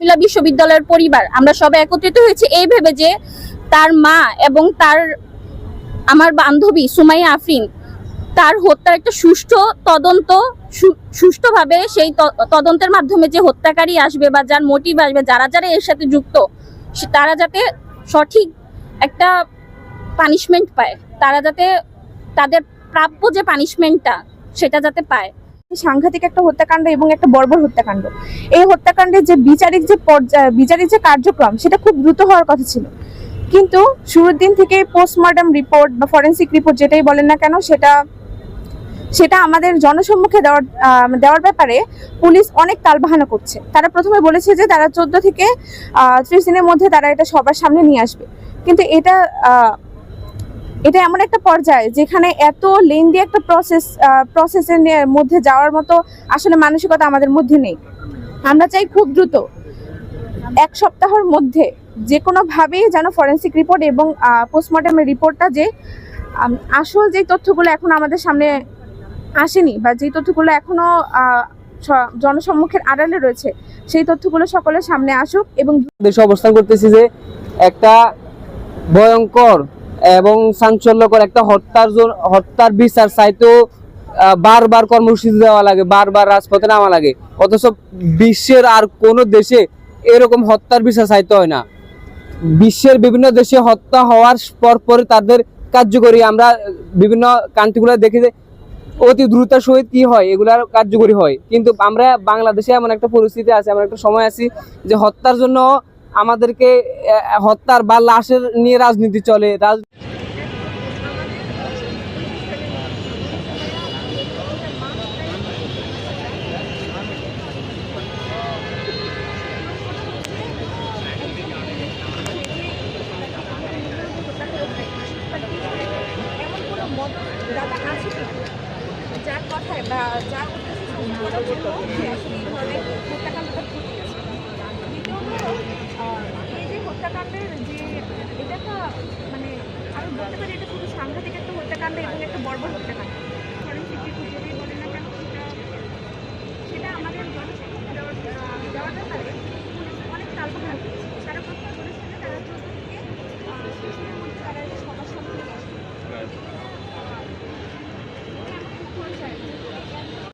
কুমিল্লা বিশ্ববিদ্যালয়ের পরিবার। আমরা সবাই একত্রিত হয়েছে এই ভেবে যে তার মা এবং তার আমার বান্ধবী সুমাইয়া আফরিন, তার হত্যার একটা সুষ্ঠু তদন্ত সুষ্ঠুভাবে সেই তদন্তের মাধ্যমে যে হত্যাকারী আসবে বা যার মোটিভ আসবে, যারা যারা এর সাথে যুক্ত তারা যাতে সঠিক একটা পানিশমেন্ট পায়। তারা যাতে তাদের প্রাপ্য যে পানিশমেন্টটা সেটা যাতে পায়। সাংঘাতিক একটা হত্যাকাণ্ড এবং একটা বর্বর হত্যাকাণ্ড। এই হত্যাকাণ্ডের যে বিচারিক যে বিচারিক যে কার্যক্রম, সেটা খুব দ্রুত হওয়ার কথা ছিল। কিন্তু শুরুর দিন থেকে পোস্টমর্টম রিপোর্ট বা ফরেন্সিক রিপোর্ট যেটাই বলেন না কেন, সেটা সেটা আমাদের জনসম্মুখে দেওয়ার দেওয়ার ব্যাপারে পুলিশ অনেক তালবাহানা করছে। তারা প্রথমে বলেছে যে তারা চোদ্দ থেকে ত্রিশ দিনের মধ্যে তারা এটা সবার সামনে নিয়ে আসবে। কিন্তু এটা এটা এমন একটা পর্যায়ে যেখানে এত লেন্দি একটা প্রসেস প্রসেসের মধ্যে যাওয়ার মতো আসলে মানসিকতা আমাদের মধ্যে নেই। আমরা চাই খুব দ্রুত এক সপ্তাহের মধ্যে যে কোনোভাবেই যেন ফরেন্সিক রিপোর্ট এবং পোস্টমর্টমের রিপোর্টটা যে আসল যে তথ্যগুলো এখন আমাদের সামনে আসেনি বা যে তথ্যগুলো এখনও জনসম্মুখের আড়ালে রয়েছে, সেই তথ্যগুলো সকলের সামনে আসুক এবং দেশে অবস্থান করতেছি যে একটা ভয়ঙ্কর এবং চাঞ্চল্যকর একটা হত্যার জন- হত্যার বিচার চাইতেও বারবার কর্মসূচি দেওয়া লাগে, বারবার রাজপথে নামা লাগে। অথচ বিশ্বের আর কোনো দেশে এরকম হত্যার বিচার চাইতে হয় না। বিশ্বের বিভিন্ন দেশে হত্যা হওয়ার পর পরে তাদের কার্যকরী আমরা বিভিন্ন কান্ট্রিগুলো দেখি যে অতি দ্রুতার সহিত কি হয়, এগুলার কার্যকরী হয়। কিন্তু আমরা বাংলাদেশে এমন একটা পরিস্থিতি আছে, এমন একটা সময় আছি যে হত্যার জন্য আমাদেরকে হত্যার বা লাশের নিয়ে রাজনীতি চলে। যার কথায় বা যার উদ্দেশ্যে সংশোধনের জন্য সে আসলে এই ধরনের হত্যাকাণ্ডটা ঘটিয়েছে দ্বিতীয়ত আহ, এই যে হত্যাকাণ্ডের যে এটা একটা মানে আমি বলতে পারি এটা শুধু সাংঘাতিক একটা হত্যাকাণ্ড এবং একটা বর্বর হত্যাকাণ্ড।